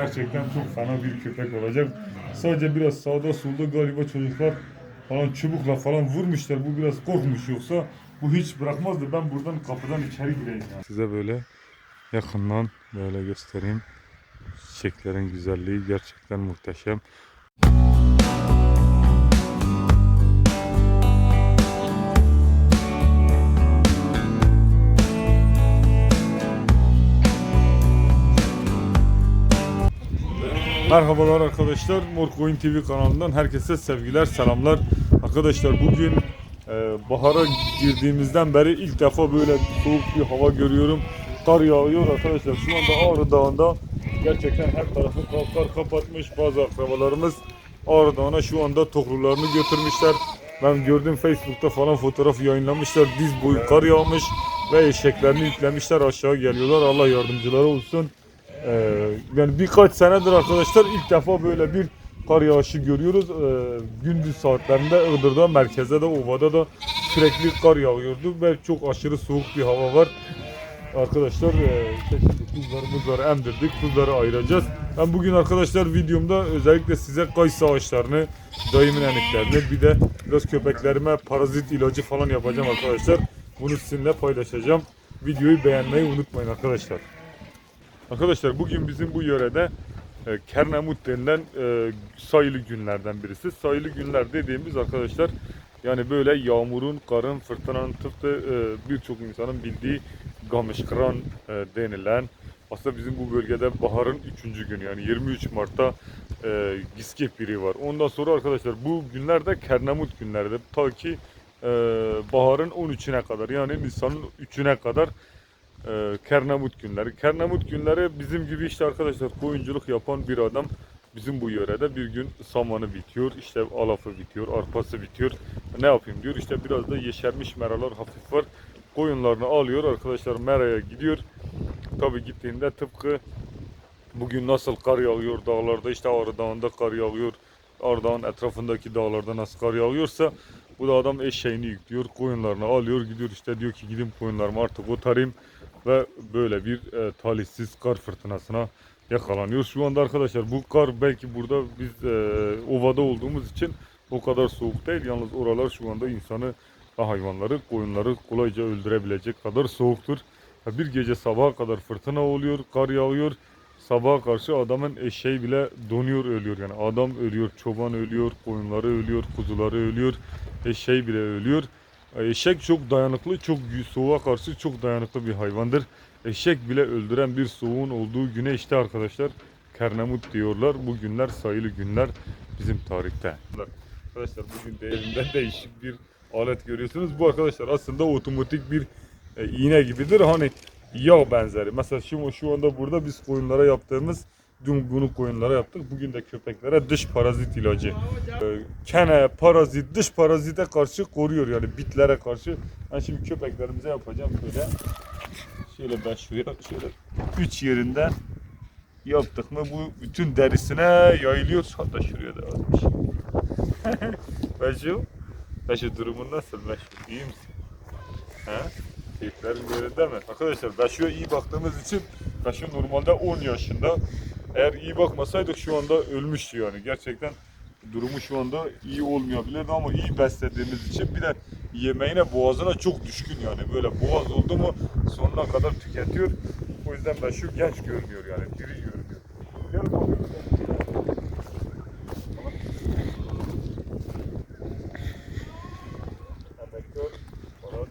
gerçekten çok fena bir köpek olacak. Sadece biraz sağda solda galiba çocuklar falan çubukla falan vurmuşlar. Bu biraz korkmuş yoksa bu hiç bırakmazdı. Ben buradan kapıdan içeri gireyim yani. Size böyle yakından böyle göstereyim. Çiçeklerin güzelliği gerçekten muhteşem. Merhabalar arkadaşlar. Morcoin TV kanalından herkese sevgiler, selamlar. Arkadaşlar bugün e, bahara girdiğimizden beri ilk defa böyle soğuk bir hava görüyorum. Kar yağıyor arkadaşlar. Şu anda Ağrı Dağı'nda gerçekten her tarafı kar, kapatmış. Bazı akrabalarımız Ağrı Dağı'na şu anda tohrularını götürmüşler. Ben gördüm Facebook'ta falan fotoğraf yayınlamışlar. Diz boyu kar yağmış ve eşeklerini yüklemişler aşağı geliyorlar. Allah yardımcıları olsun. Ee, yani birkaç senedir arkadaşlar ilk defa böyle bir kar yağışı görüyoruz. Ee, gündüz saatlerinde Iğdır'da, merkezde de, ovada da sürekli kar yağıyordu ve çok aşırı soğuk bir hava var. Arkadaşlar e, kuzularımız var emdirdik. Kuzuları ayıracağız. Ben bugün arkadaşlar videomda özellikle size kayısı ağaçlarını, dayımın eniklerini bir de biraz köpeklerime parazit ilacı falan yapacağım arkadaşlar. Bunu sizinle paylaşacağım. Videoyu beğenmeyi unutmayın arkadaşlar. Arkadaşlar bugün bizim bu yörede e, Kernemut denilen e, sayılı günlerden birisi. Sayılı günler dediğimiz arkadaşlar yani böyle yağmurun, karın, fırtınanın tıpkı e, birçok insanın bildiği gamışkıran e, denilen aslında bizim bu bölgede baharın 3. günü yani 23 Mart'ta e, Giskeh biri var. Ondan sonra arkadaşlar bu günlerde Kernamut günleridir. Ta ki e, baharın 13'üne kadar yani Nisan'ın 3'üne kadar e, Kernamut günleri. Kernamut günleri bizim gibi işte arkadaşlar koyunculuk yapan bir adam bizim bu yörede bir gün samanı bitiyor, işte alafı bitiyor, arpası bitiyor. Ne yapayım diyor. İşte biraz da yeşermiş meralar hafif var. Koyunlarını alıyor arkadaşlar meraya gidiyor. Tabi gittiğinde tıpkı bugün nasıl kar yağıyor dağlarda işte Ağrı Dağı'nda kar yağıyor. Ağrı Dağı'nın etrafındaki dağlarda nasıl kar yağıyorsa bu da adam eşeğini yüklüyor, koyunlarını alıyor, gidiyor işte diyor ki gidin koyunlarımı artık otarayım ve böyle bir e, talihsiz kar fırtınasına yakalanıyor. Şu anda arkadaşlar bu kar belki burada biz e, ovada olduğumuz için o kadar soğuk değil. Yalnız oralar şu anda insanı hayvanları, koyunları kolayca öldürebilecek kadar soğuktur. Bir gece sabaha kadar fırtına oluyor, kar yağıyor. Sabaha karşı adamın eşeği bile donuyor, ölüyor. Yani adam ölüyor, çoban ölüyor, koyunları ölüyor, kuzuları ölüyor, eşeği bile ölüyor. Eşek çok dayanıklı, çok soğuğa karşı çok dayanıklı bir hayvandır. Eşek bile öldüren bir soğuğun olduğu güne işte arkadaşlar Kernamut diyorlar. Bu günler sayılı günler bizim tarihte. Arkadaşlar bugün de elimde değişik bir alet görüyorsunuz. Bu arkadaşlar aslında otomatik bir e, iğne gibidir. Hani yağ benzeri. Mesela şu, şu anda burada biz koyunlara yaptığımız Dün bunu koyunlara yaptık. Bugün de köpeklere dış parazit ilacı. Ee, kene, parazit, dış parazite karşı koruyor yani bitlere karşı. Ben şimdi köpeklerimize yapacağım böyle. Şöyle ben şuraya şöyle üç yerinde yaptık mı bu bütün derisine yayılıyor. Hatta şuraya da almış. Beşo, Beşo durumun nasıl Beşo? İyi misin? He? Keyiflerin yerinde mi? Arkadaşlar Beşo'ya iyi baktığımız için Beşo normalde 10 yaşında. Eğer iyi bakmasaydık şu anda ölmüştü yani. Gerçekten durumu şu anda iyi olmayabilirdi ama iyi beslediğimiz için bir de yemeğine boğazına çok düşkün yani. Böyle boğaz oldu mu sonuna kadar tüketiyor. O yüzden ben şu genç görünüyor yani. Diri görünüyor. Gel bakalım. Emekkar, Barat.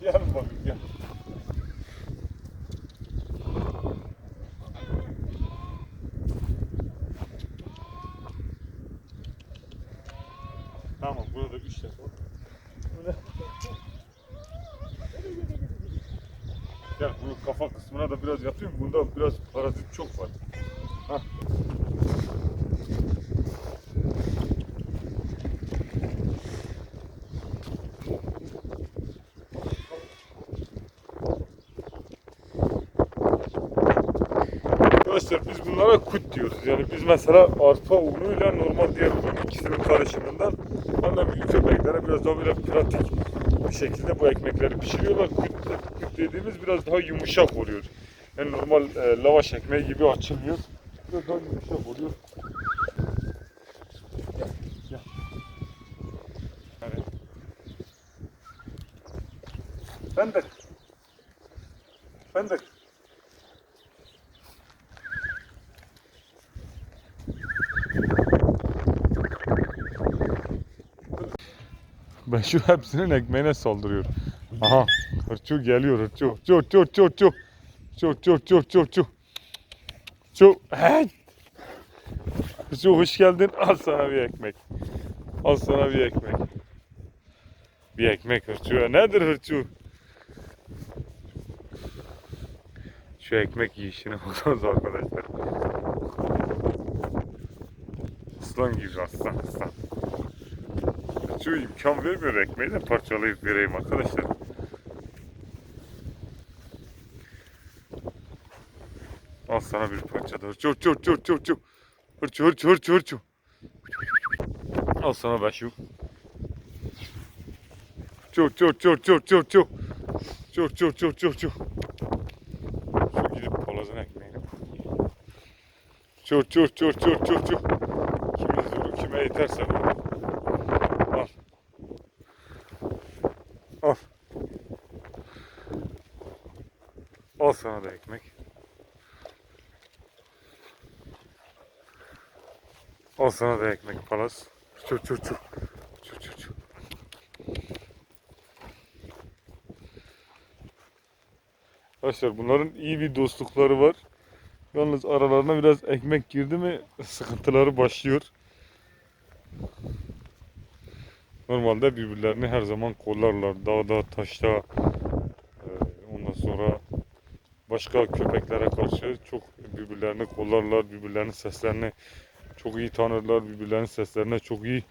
Gel bakayım gel. Tamam burada üç defa. Böyle. Gel bunu kafa kısmına da biraz yapayım. Bunda biraz parazit çok var. Hah. Arkadaşlar biz bunlara kut diyoruz. Yani biz mesela arpa unuyla normal diğer un ikisinin karışımından büyük köpeklere biraz daha böyle pratik bir şekilde bu ekmekleri pişiriyorlar. Kut, kut dediğimiz biraz daha yumuşak oluyor. Yani normal e, lavaş ekmeği gibi açılmıyor. Biraz daha yumuşak oluyor. Gel, gel. Ben şu hepsinin ekmeğine saldırıyorum. Aha. Hırçu geliyor hırçu. Çu çu çu çu. Çu çu çu çu çu. Çu. Hey. Hırçu hoş geldin. Al sana bir ekmek. Al sana bir ekmek. Bir ekmek hırçuya. Nedir hırçu? Şu ekmek yiyişine baksanız arkadaşlar. Aslan gibi aslan aslan. Şu imkan vermiyor ekmeği de parçalayıp vereyim arkadaşlar. Al sana bir parça da. Hırçı hırçı hırçı hırçı hırçı. Hırçı hırçı hırçı hırçı. Al sana be şu. Çur çur çur çur çur çur. Çur çur çur çur çur. Şu gidip palazın ekmeğini. Çur çur çur çur çur çur. Kimin zoru kime yeterse bu. Al. Al. Al sana da ekmek. Al sana da ekmek palas. Çur çur çur. Çur çur çur. Arkadaşlar bunların iyi bir dostlukları var. Yalnız aralarına biraz ekmek girdi mi sıkıntıları başlıyor. Normalde birbirlerini her zaman kollarlar. Dağda, taşta, başka köpeklere karşı çok birbirlerini kollarlar, birbirlerinin seslerini çok iyi tanırlar, birbirlerinin seslerine çok iyi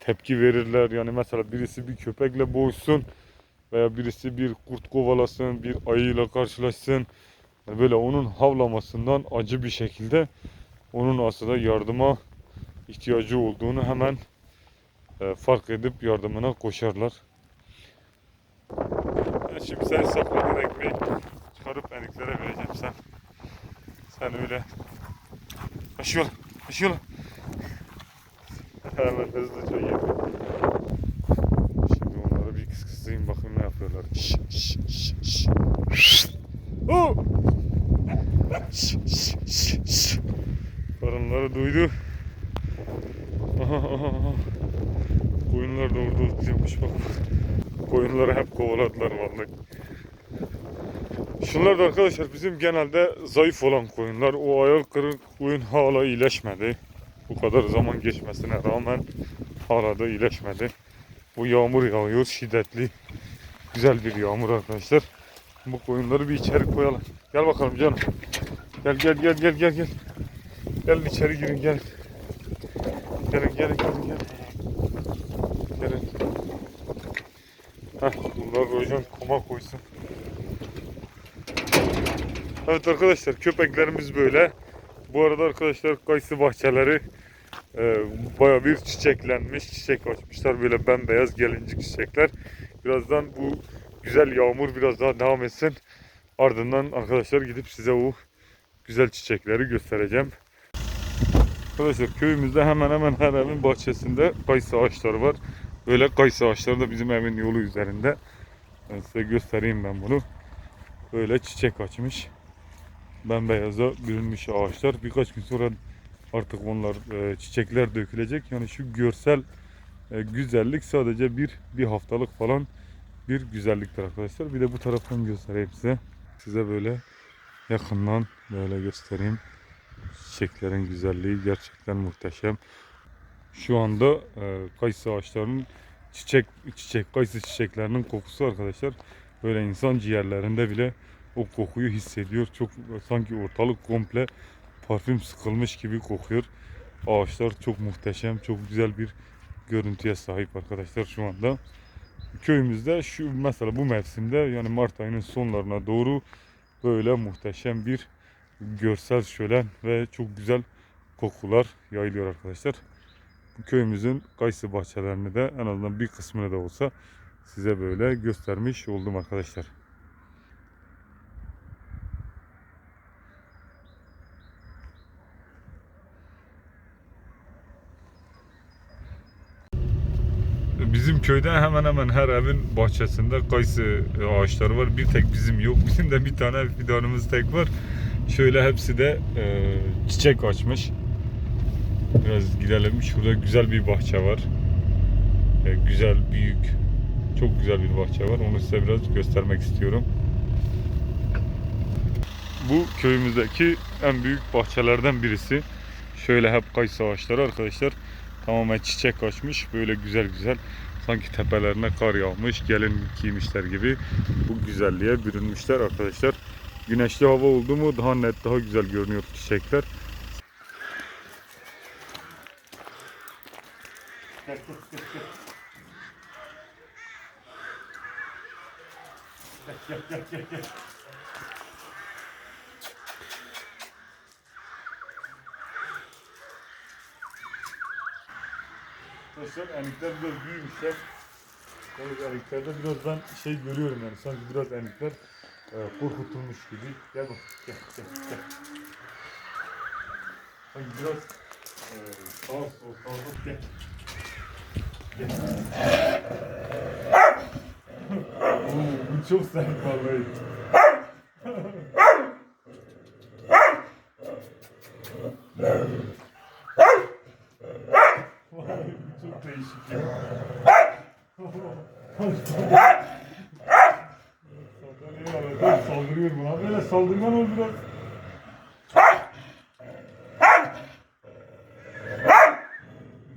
tepki verirler. Yani mesela birisi bir köpekle boğuşsun veya birisi bir kurt kovalasın, bir ayıyla karşılaşsın. Böyle onun havlamasından acı bir şekilde onun aslında yardıma ihtiyacı olduğunu hemen e, fark edip yardımına koşarlar. Şimdi sen sakladığın ekmeği çıkarıp eniklere vereceğim sen. Sen öyle Aşıyorlar, aşıyorlar. Hemen hızlıca ye. Şimdi onları bir kıskısayım bakayım ne yapıyorlar. Şş, şş, şş, şş. Oo! Şş, şş, şş, şş. Karınları duydu. Aha, aha, aha. Koyunlar da orada otluyormuş bak. Koyunları hep kovaladılar vallahi. Şunlar da arkadaşlar bizim genelde zayıf olan koyunlar. O ayak kırık koyun hala iyileşmedi. Bu kadar zaman geçmesine rağmen hala da iyileşmedi. Bu yağmur yağıyor şiddetli. Güzel bir yağmur arkadaşlar. Bu koyunları bir içeri koyalım. Gel bakalım canım. Gel gel gel gel gel gel. Gel içeri girin gel. Gelin gelin gelin gelin. Gelin. Heh, bunlar Rojan kuma koysun. Evet arkadaşlar köpeklerimiz böyle. Bu arada arkadaşlar kayısı bahçeleri e, baya bir çiçeklenmiş. Çiçek açmışlar böyle bembeyaz gelincik çiçekler. Birazdan bu güzel yağmur biraz daha devam etsin. Ardından arkadaşlar gidip size o güzel çiçekleri göstereceğim. Arkadaşlar köyümüzde hemen hemen her evin bahçesinde kayısı ağaçları var. Böyle kayısı ağaçları da bizim evin yolu üzerinde. Ben size göstereyim ben bunu. Böyle çiçek açmış. Bembeyaza bürünmüş ağaçlar. Birkaç gün sonra artık onlar e, çiçekler dökülecek. Yani şu görsel e, güzellik sadece bir bir haftalık falan bir güzelliktir arkadaşlar. Bir de bu taraftan göstereyim size. Size böyle yakından böyle göstereyim. Çiçeklerin güzelliği gerçekten muhteşem. Şu anda e, kayısı ağaçlarının çiçek çiçek kayısı çiçeklerinin kokusu arkadaşlar böyle insan ciğerlerinde bile o kokuyu hissediyor. Çok sanki ortalık komple parfüm sıkılmış gibi kokuyor. Ağaçlar çok muhteşem, çok güzel bir görüntüye sahip arkadaşlar şu anda. Köyümüzde şu mesela bu mevsimde yani Mart ayının sonlarına doğru böyle muhteşem bir görsel şölen ve çok güzel kokular yayılıyor arkadaşlar. Köyümüzün kayısı bahçelerini de en azından bir kısmını da olsa size böyle göstermiş oldum arkadaşlar. Köyde hemen hemen her evin bahçesinde kayısı ağaçları var. Bir tek bizim yok. Bizim de bir tane fidanımız tek var. Şöyle hepsi de e, çiçek açmış. Biraz gidelim. Şurada güzel bir bahçe var. E, güzel, büyük. Çok güzel bir bahçe var. Onu size biraz göstermek istiyorum. Bu köyümüzdeki en büyük bahçelerden birisi. Şöyle hep kayısı ağaçları arkadaşlar. Tamamen çiçek açmış. Böyle güzel güzel. Sanki tepelerine kar yağmış. Gelin giymişler gibi. Bu güzelliğe bürünmüşler arkadaşlar. Güneşli hava oldu mu daha net, daha güzel görünüyor çiçekler. Arkadaşlar enikler biraz büyümüşler. Evet eniklerde biraz ben şey görüyorum yani sanki biraz enikler e, korkutulmuş gibi. Gel bak gel gel gel. Sanki biraz e, sağ sol sağ sol gel. Gel. Oo, bu çok sert. Vallahi bu çok değişik ya. Saldırıyor, buna. Böyle saldırgan ol biraz.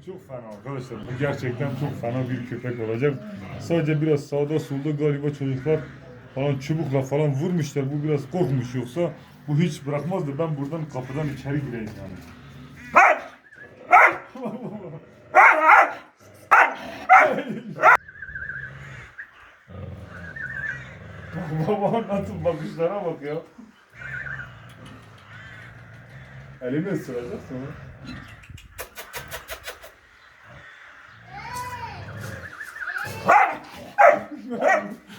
Çok fena arkadaşlar. Bu gerçekten çok fena bir köpek olacak. Sadece biraz sağda solda galiba çocuklar falan çubukla falan vurmuşlar. Bu biraz korkmuş yoksa bu hiç bırakmazdı. Ben buradan kapıdan içeri gireyim yani. Baba nasıl bakışlara bak ya. Elini ısıracak sonra.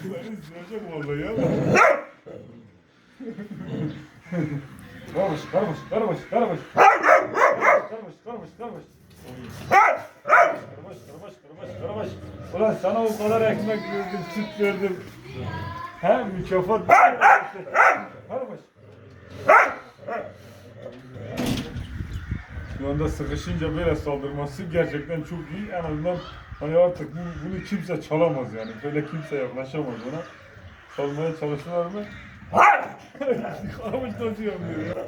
Beni ısıracak vallahi ya. Karabaş, karabaş, karabaş, karabaş. Karabaş, karabaş, karabaş. Karabaş, karabaş, karabaş, karabaş. Ulan sana o kadar ekmek verdim, süt verdim. He mükafat. Karabaş. Şu anda sıkışınca böyle saldırması gerçekten çok iyi. En azından hani artık bu, bunu kimse çalamaz yani. Böyle kimse yaklaşamaz ona. Salmaya çalıştılar mı? Karabaş nasıl yapıyor ya?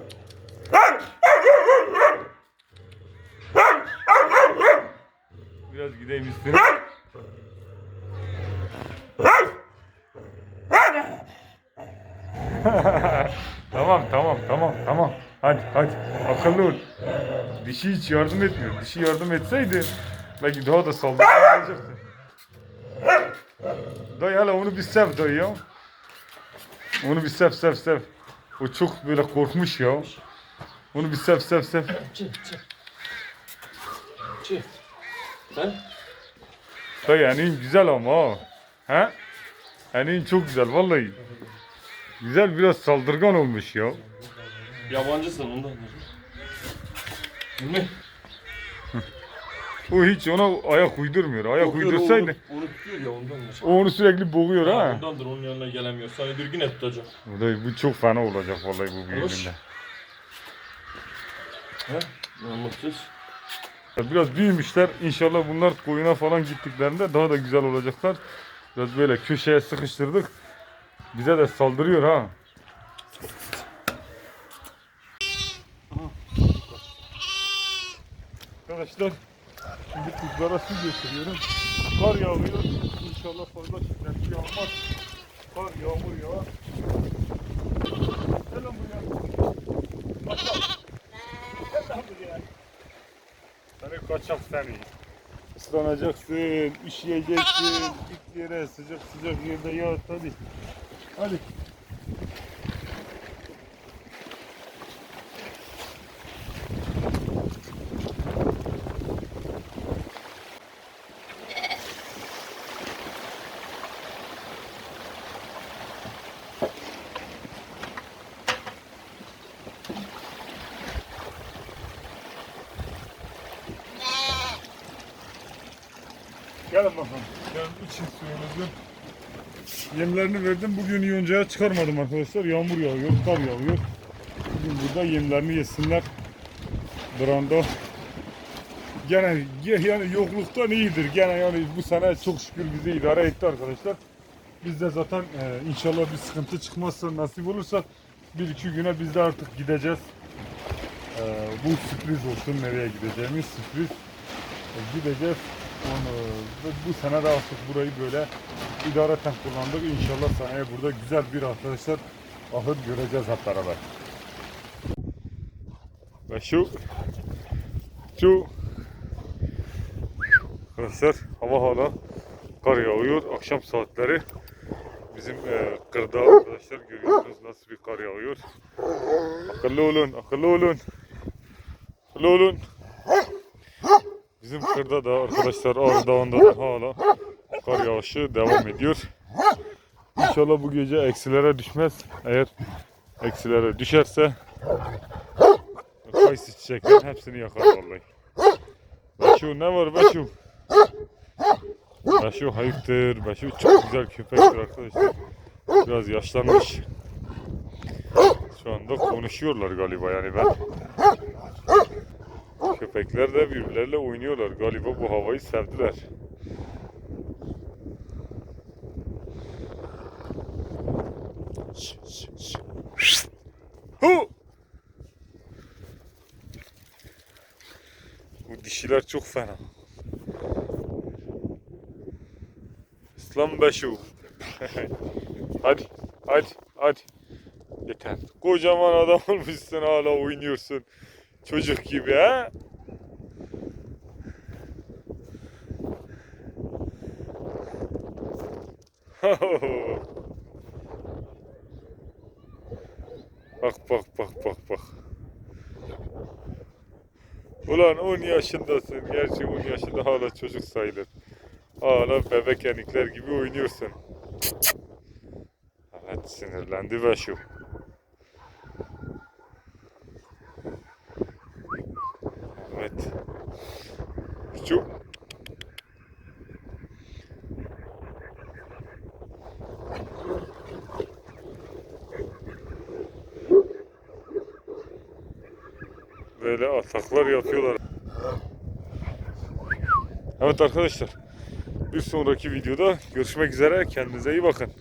Biraz gideyim üstüne. Ol. Dişi hiç yardım etmiyor. Dişi yardım etseydi belki daha da saldıracaktı. Dayı hala onu bir sev dayı ya. Onu bir sev sev sev. O çok böyle korkmuş ya. Onu bir sev sev sev. Dayı yani güzel ama ha. He? Yani çok güzel vallahi. Güzel biraz saldırgan olmuş ya. Yabancısın ondan. Değil mi? O hiç ona ayak uydurmuyor. Ayak uydursaydı Onu, onu tutuyor ya ondan. o onu sürekli boğuyor Ha, ha. ondandır onun yanına gelemiyor. Sana bir gün tutacak. Dayı bu çok fena olacak vallahi bu büyüdüğünde. He? Anlatsız. Biraz büyümüşler. İnşallah bunlar koyuna falan gittiklerinde daha da güzel olacaklar. Biraz böyle köşeye sıkıştırdık. Bize de saldırıyor ha. Arkadaşlar şimdi kızlara su götürüyorum. Kar yağıyor. İnşallah fazla şiddetli yağmaz. Kar yağmur. Gel lan buraya. Kaçak. Gel lan buraya. Seni kaçak seni. Islanacaksın, üşüyeceksin, git yere sıcak sıcak yerde yat hadi. Hadi. Gelin bakalım. Yani için suyumuzun yemlerini verdim. Bugün yoncaya çıkarmadım arkadaşlar. Yağmur yağıyor, kar yağıyor. Bugün burada yemlerini yesinler. Brando. Gene ge- yani yokluktan iyidir. Gene yani bu sene çok şükür bizi idare etti arkadaşlar. Biz de zaten e, inşallah bir sıkıntı çıkmazsa nasip olursa bir iki güne biz de artık gideceğiz. E, bu sürpriz olsun nereye gideceğimiz sürpriz. E, gideceğiz. Onu, bu sene de artık burayı böyle idareten kullandık. İnşallah seneye burada güzel bir arkadaşlar ahır göreceğiz hep beraber. Ve şu şu arkadaşlar hava hala kar yağıyor. Akşam saatleri bizim e, kırda arkadaşlar görüyorsunuz nasıl bir kar yağıyor. Akıllı olun, akıllı olun. Akıllı olun. Bizim kırda da arkadaşlar Ağrı Dağı'nda da hala kar yağışı devam ediyor. İnşallah bu gece eksilere düşmez. Eğer eksilere düşerse kayısı çiçeklerin hepsini yakar vallahi. Beşu ne var Beşu? Beşu hayırdır? Beşu çok güzel köpektir arkadaşlar. Biraz yaşlanmış. Şu anda konuşuyorlar galiba yani ben. Köpekler de birbirleriyle oynuyorlar. Galiba bu havayı sevdiler. Bu dişiler çok fena. İslam Beşu. hadi, hadi, hadi. Yeter. Kocaman adam olmuşsun hala oynuyorsun. Çocuk gibi ha? Bak bak bak bak bak. Ulan 10 yaşındasın. Gerçi 10 yaşında hala çocuk sayılır. Hala bebek enikler gibi oynuyorsun. Evet sinirlendi ve şu. Evet. Şu. Böyle ataklar yapıyorlar. Evet arkadaşlar. Bir sonraki videoda görüşmek üzere. Kendinize iyi bakın.